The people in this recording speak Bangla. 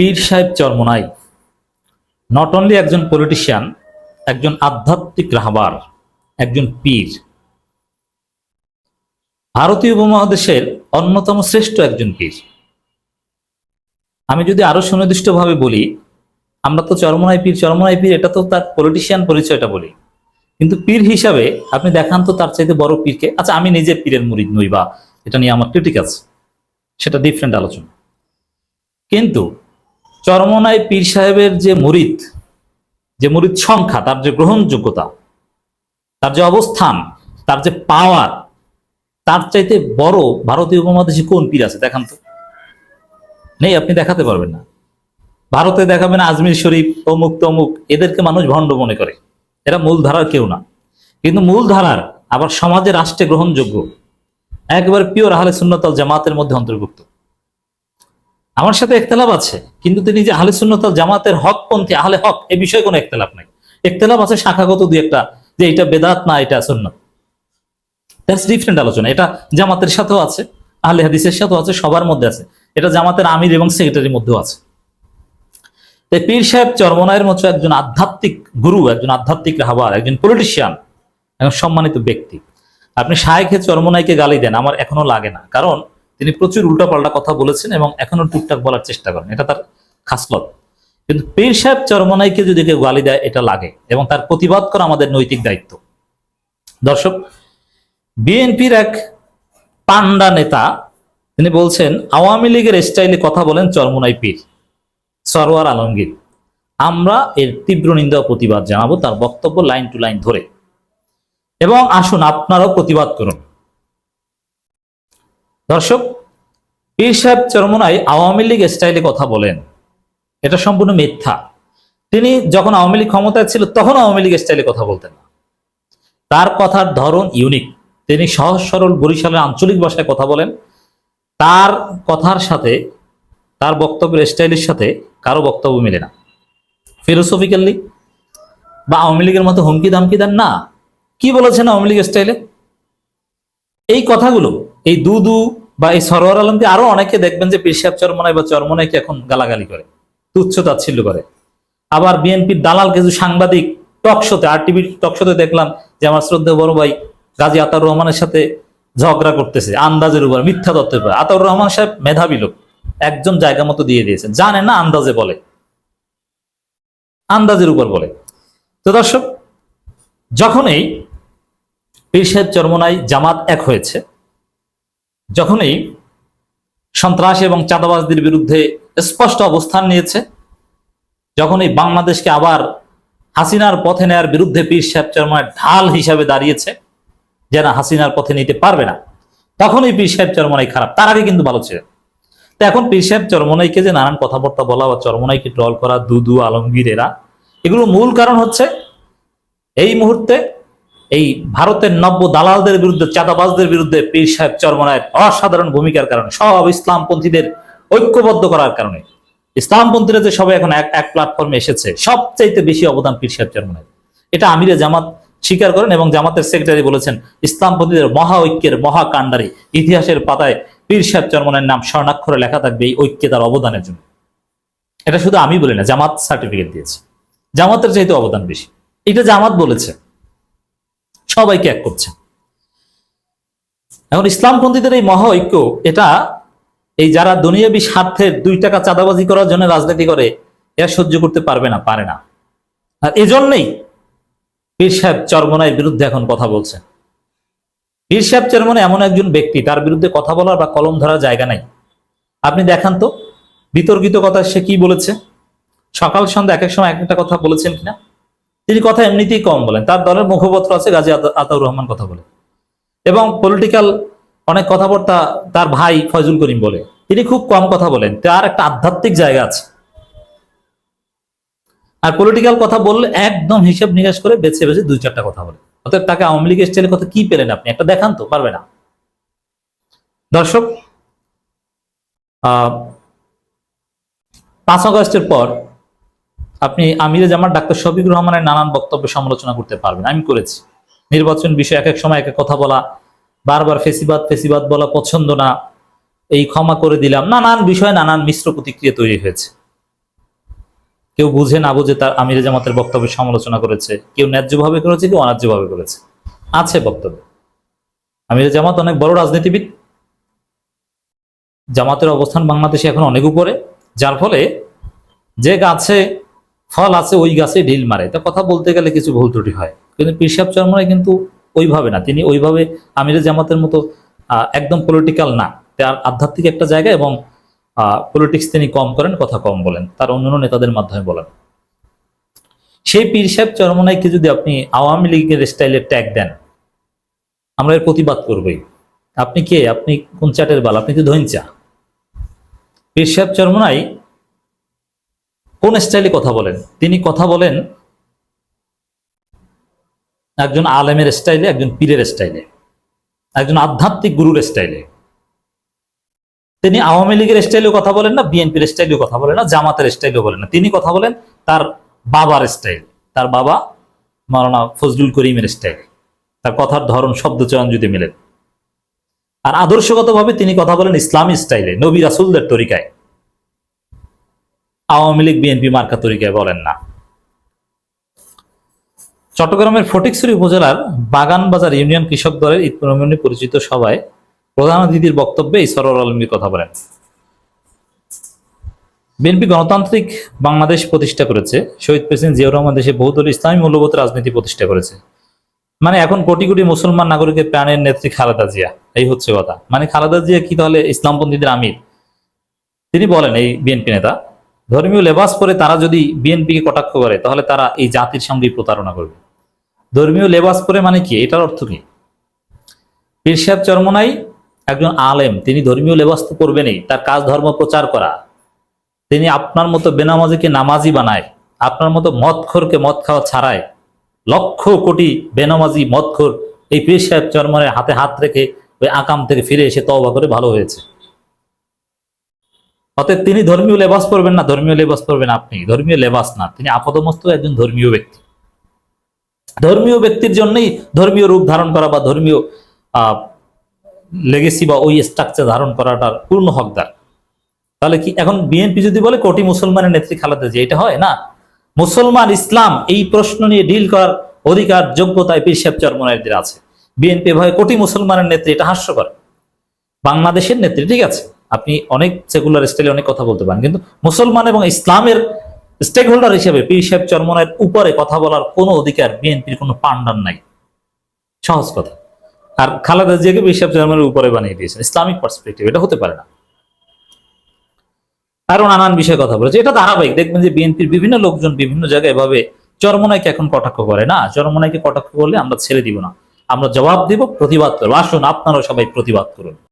পীর সাহেব চরমনাই। নট অনলি একজন পলিটিশিয়ান একজন আধ্যাত্মিক রাহবার, একজন পীর। ভারতীয় উপমহাদেশের অন্যতম শ্রেষ্ঠ একজন পীর। আমি যদি আরও সুনির্দিষ্টভাবে বলি, আমরা তো চরমনাই পীর চরমনাই পীর, এটা তো তার পলিটিশিয়ান পরিচয়টা বলি। কিন্তু পীর হিসাবে আপনি দেখান তো তার চাইতে বড় পীরকে। আচ্ছা আমি নিজে পীরের মুরিদ নই বা, এটা নিয়ে আমার ক্রিটিক আছে সেটা ডিফারেন্ট আলোচনা। কিন্তু চরমনাই পীর সাহেবের যে মুরিদ যে মুরিদ সংখ্যা, তার যে গ্রহণযোগ্যতা, তার যে অবস্থান, তার যে পাওয়ার তার চাইতে বড় ভারতীয় উপমহাদেশে কোন পীর আছে? দেখান তো। নেই, আপনি দেখাতে পারবেন না। ভারতে দেখাবেন আজমির শরীফ, অমুক তমুক, এদেরকে মানুষ ভণ্ড মনে করে। এরা মূল ধারার কেউ না। কিন্তু মূল ধারার আবার সমাজে রাষ্ট্রে গ্রহণযোগ্য, একবার পিওর আহলে সুন্নতাল জামাতের মধ্যে অন্তর্ভুক্ত। আমার সাথে একতলাপ আছে, কিন্তু তিনি যে আহলে সুন্নতাল জামাতের হকপন্থী আহলে হক, এ বিষয়ে কোনো একতলাপ নাই। একতলাপ আছে শাখাগত দুই একটা, যে এটা বেদাত না, এটা সুন্নত। ডিফারেন্ট আলোচনা। এটা জামাতের সাথেও আছে, আহলে হাদিসের সাথেও আছে, সবার মধ্যে আছে। এটা জামাতের আমির এবং সেক্রেটারির মধ্যেও আছে। তাই পীর সাহেব চরমনায়ের মতো একজন আধ্যাত্মিক গুরু, একজন আধ্যাত্মিক রাহবার, একজন পলিটিশিয়ান একজন সম্মানিত ব্যক্তি। আপনি শাহেখে চরমনাইকে গালি দেন, আমার এখনও লাগে না। কারণ তিনি প্রচুর উল্টাপাল্টা কথা বলেছেন এবং এখনও টুকটাক বলার চেষ্টা করেন। এটা তার খাসলত কিন্তু পীর সাহেব চরমনাইকে যদি কেউ গালি দেয়, এটা লাগে এবং তার প্রতিবাদ করা আমাদের নৈতিক দায়িত্ব। দর্শক, বিএনপির এক পান্ডা নেতা, তিনি বলছেন, আওয়ামী লীগের স্টাইলে কথা বলেন চরমনাই পীর, সরোয়ার আলমগীর। আমরা এর তীব্র নিন্দা প্রতিবাদ জানাব তার বক্তব্য লাইন টু লাইন ধরে। এবং আসুন, আপনারাও প্রতিবাদ করুন। দর্শক, পীর সাহেব চরমনাই আওয়ামী লীগ স্টাইলে কথা বলেন। এটা সম্পূর্ণ মিথ্যা। তিনি যখন আওয়ামী লীগ ক্ষমতায় ছিল, তখন আওয়ামী লীগ স্টাইলে কথা বলতেন না। তার কথার ধরন ইউনিক তিনি সহজ, সরল, বরিশালের আঞ্চলিক ভাষায় কথা বলেন। তার কথার সাথে, তার বক্তব্যের স্টাইলের সাথে কারও বক্তব্য মেলে না। ফিলোসফিক্যালি বা আওয়ামী লীগের মতো হুমকি দামকি দেন? না। কি বলেছেন আওয়ামী লীগ স্টাইলে? এই কথাগুলো, এই দু দু বা এই সরোয়ার আলম আলমকে আরও অনেকে দেখবেন যে পেশাব চরমনায় বা চরমনাইকে এখন গালাগালি করে, তুচ্ছ তাচ্ছিল্য করে। আবার বিএনপির দালাল কিছু সাংবাদিক টকশোতে আর টিভির টকশোতে দেখলাম যে আমার শ্রদ্ধা বড় ভাই গাজী আতাউর রহমানের সাথে ঝগড়া করতেছে, আন্দাজের উপর, মিথ্যা তত্ত্বের উপর। আতাউর রহমান সাহেব মেধাবী লোক, একজন জায়গা মতো দিয়ে দিয়েছেন। জানে না আন্দাজে বলে। আন্দাজের উপর বলে। তো দর্শক, যখনই পীর সাহেব চরমনাই জামাত এক হয়েছে যখনই সন্ত্রাস এবং চাঁদাবাজদের বিরুদ্ধে স্পষ্ট অবস্থান নিয়েছে, যখনই বাংলাদেশকে আবার হাসিনার পথে নেয়ার বিরুদ্ধে পীর সাহেব চরমনায় ঢাল হিসাবে দাঁড়িয়েছে যে না হাসিনার পথে নিতে পারবে না, তখনই পীর সাহেব চরমনাই খারাপ, তার আগে কিন্তু ভালো ছিল তো এখন পীর সাহেব চরমনাইকে যে নানান কথাবার্তা বলা বা চরমনাইকে ট্রল করা, দুদু, আলমগীর, এরা এগুলো মূল কারণ হচ্ছে, এই মুহূর্তে এই ভারতের নব্য দালালদের বিরুদ্ধে, চাঁদাবাজদের বিরুদ্ধে পীর সাহেব চরমনায়ের অসাধারণ ভূমিকার কারণে, সব ইসলামপন্থীদের ঐক্যবদ্ধ করার কারণে। ইসলামপন্থীরা যে সবাই এখন এক প্ল্যাটফর্মে এসেছে, সবচাইতে বেশি অবদান পীর সাহেব চরমনায়ের। এটা আমিরে জামাত স্বীকার করেন এবং জামাতের সেক্রেটারি বলেছেন, ইসলামপন্থীদের মহা ঐক্যের মহাকাণ্ডারি ইতিহাসের পাতায় পীর সাহেব চরমনের নাম স্বর্ণাক্ষরে লেখা থাকবে এই ঐক্যে তার অবদানের জন্য। এটা শুধু আমি বলি না, জামাত সার্টিফিকেট দিয়েছে। জামাতের চাইতে অবদান বেশি। এটা জামাত বলেছে। সবাইকে এক করছে। এখন ইসলামপন্থীদের এই মহা ঐক্য, এটা এই যারা দুনিয়াবী স্বার্থের দুই টাকা চাঁদাবাজি করার জন্য রাজনীতি করে, এরা সহ্য করতে পারবে না, পারে না। আর এজন্যই পীর সাহেব চরমনায়ের বিরুদ্ধে এখন কথা বলছে। পীর সাহেব চরমনে এমন একজন ব্যক্তি, তার বিরুদ্ধে কথা বলার বা কলম ধরার জায়গা নাই। আপনি দেখান তো, বিতর্কিত কথা সে কি বলেছে? সকাল সন্ধ্যা এক এক সময় এক একটা কথা বলেছেন কিনা? তিনি কথা এমনিতেই কম বলেন। তার দলের মুখপত্র আছে গাজী আতাউর রহমান কথা বলে। এবং পলিটিক্যাল অনেক কথাবার্তা তার ভাই ফয়জুল করিম বলে। তিনি খুব কম কথা বলেন। তার একটা আধ্যাত্মিক জায়গা আছে। আর পলিটিক্যাল কথা বললে একদম হিসেব নিকাশ করে বেছে বেছে দুই চারটা কথা বলে। অতএব তাকে আওয়ামী লীগের স্টাইলের কথা কি পেলেন আপনি? একটা দেখান তো পারবে না। দর্শক আহ, পাঁচ আগস্টের পর আপনি আমিরে জামার ডাক্তার শফিকুর রহমানের নানান বক্তব্য সমালোচনা করতে পারবেন। আমি করেছি। নির্বাচন বিষয়ে এক এক সময় এক এক কথা বলা, বারবার ফেসিবাদ ফেসিবাদ বলা পছন্দ না। এই ক্ষমা করে দিলাম। নানান বিষয়ে নানান মিশ্র প্রতিক্রিয়া তৈরি হয়েছে। কেউ বুঝে না বুঝে তার আমির জামাতের বক্তব্যের সমালোচনা করেছে। কেউ ন্যায্যভাবে করেছে, কেউ অন্যায্যভাবে করেছে। আছে বক্তব্য। আমির জামাত অনেক বড় রাজনীতিবিদ। জামাতের অবস্থান বাংলাদেশে এখন অনেক উপরে। যার ফলে যে গাছে ফল আছে, ওই গাছে ঢিল মারে। তা কথা বলতে গেলে কিছু ভুল ত্রুটি হয়। কিন্তু পিসাব চরমরাই কিন্তু ওইভাবে না। তিনি ওইভাবে আমির জামাতের মতো একদম পলিটিক্যাল না। তার আধ্যাত্মিক একটা জায়গা এবং পলিটিক্স তিনি কম করেন, কথা কম বলেন। তার অন্যান্য নেতাদের মাধ্যমে বলেন। সেই পীর সাহেব চরমনাইকে যদি আপনি আওয়ামী লীগের স্টাইলে ট্যাগ দেন, আমরা এর প্রতিবাদ করবই। আপনি কে? আপনি কোন চাটের বাল? আপনি তো ধৈঞ্চা পীর সাহেব চরমনাই কোন স্টাইলে কথা বলেন? তিনি কথা বলেন একজন আলেমের স্টাইলে, একজন পীরের স্টাইলে, একজন আধ্যাত্মিক গুরুর স্টাইলে। তিনি আওয়ামী লীগের স্টাইলেও কথা বলেন না, বিএনপির স্টাইলেও কথা বলেন না, জামাতের স্টাইলেও বলেন না। তিনি কথা বলেন তার বাবার স্টাইল, তার বাবা মাওলানা ফজলুল করিমের স্টাইল, তার কথার ধরন, শব্দ, চয়ন যদি মিলেন। আর আদর্শগতভাবে তিনি কথা বলেন ইসলামী স্টাইলে, নবী রাসুলদের তরিকায়। আওয়ামী লীগ বিএনপি মার্কা তরিকায় বলেন না। চট্টগ্রামের ফটিকছড়ি উপজেলার বাগানবাজার ইউনিয়ন কৃষক দলের ঈদ পরিচিত সভায় প্রধান অতিথির বক্তব্যে এই সরল আলমীর কথা বলেন। বিএনপি গণতান্ত্রিক বাংলাদেশ প্রতিষ্ঠা করেছে। শহীদ প্রেসিডেন্ট জিয়াউর রহমান দেশে বহুদল ইসলামী মূল্যবোধ রাজনীতি প্রতিষ্ঠা করেছে। মানে এখন কোটি কোটি মুসলমান নাগরিকের প্রাণের নেত্রী খালেদা জিয়া। এই হচ্ছে কথা। মানে খালেদা জিয়া কি তাহলে ইসলামপন্থীদের আমির? তিনি বলেন এই বিএনপি নেতা ধর্মীয় লেবাস পরে তারা যদি বিএনপিকে কটাক্ষ করে, তাহলে তারা এই জাতির সঙ্গেই প্রতারণা করবে। ধর্মীয় লেবাস পরে মানে কি? এটার অর্থ কি? পীর চরমনাই একজন আলেম, তিনি ধর্মীয় লেবাস তো করবেনই তার কাজ ধর্ম প্রচার করা। তিনি আপনার মতো বেনামাজিকে নামাজি বানায়, আপনার মতো মদখোরকে মদ খাওয়া ছাড়ায়, লক্ষ কোটি বেনামাজি, মদখোর এই পীর চরমনের হাতে হাত রেখে ওই আকাম থেকে ফিরে এসে তওবা করে ভালো হয়েছে। অতএব তিনি ধর্মীয় লেবাস পরবেন না, ধর্মীয় লেবাস পরবেন আপনি। ধর্মীয় লেবাস না, তিনি আপাদমস্ত একজন ধর্মীয় ব্যক্তি। ধর্মীয় ব্যক্তির জন্যই ধর্মীয় রূপ ধারণ করা বা ধর্মীয় লেগেসি বা ওই স্ট্রাকচার ধারণ করাটার পূর্ণ হকদার। তাহলে কি এখন বিএনপি যদি বলে কোটি মুসলমানের নেত্রী খালাদা যে এটা হয় না? মুসলমান ইসলাম এই প্রশ্ন নিয়ে ডিল করার অধিকার যোগ্যতায় পিসাব চরমনাইদের আছে। বিএনপি ভয় কোটি মুসলমানের নেত্রী, এটা হাস্যকর। বাংলাদেশের নেত্রী, ঠিক আছে? আপনি অনেক সেকুলার স্টাইলে অনেক কথা বলতে পারেন। কিন্তু মুসলমান এবং ইসলামের স্টেক হোল্ডার হিসেবে পীর সাহেব চরমনায়ের উপরে কথা বলার কোনো অধিকার বিএনপির কোনো পান্ডার নাই। সহজ কথা। আর খালেদা জিয়াকে পীর সাহেব চরমনের উপরে বানিয়ে দিয়েছে ইসলামিক পার্সপেক্টিভ এটা হতে পারে না। আরও নানান বিষয়ে কথা বলেছে। এটা ধারাবাহিক। দেখবেন যে বিএনপির বিভিন্ন লোকজন বিভিন্ন জায়গায় এভাবে চরমনাইকে এখন কটাক্ষ করে, না চরমনাইকে কটাক্ষ করলে আমরা ছেড়ে দিব না। আমরা জবাব দিব, প্রতিবাদ করব। আসুন, আপনারাও সবাই প্রতিবাদ করুন।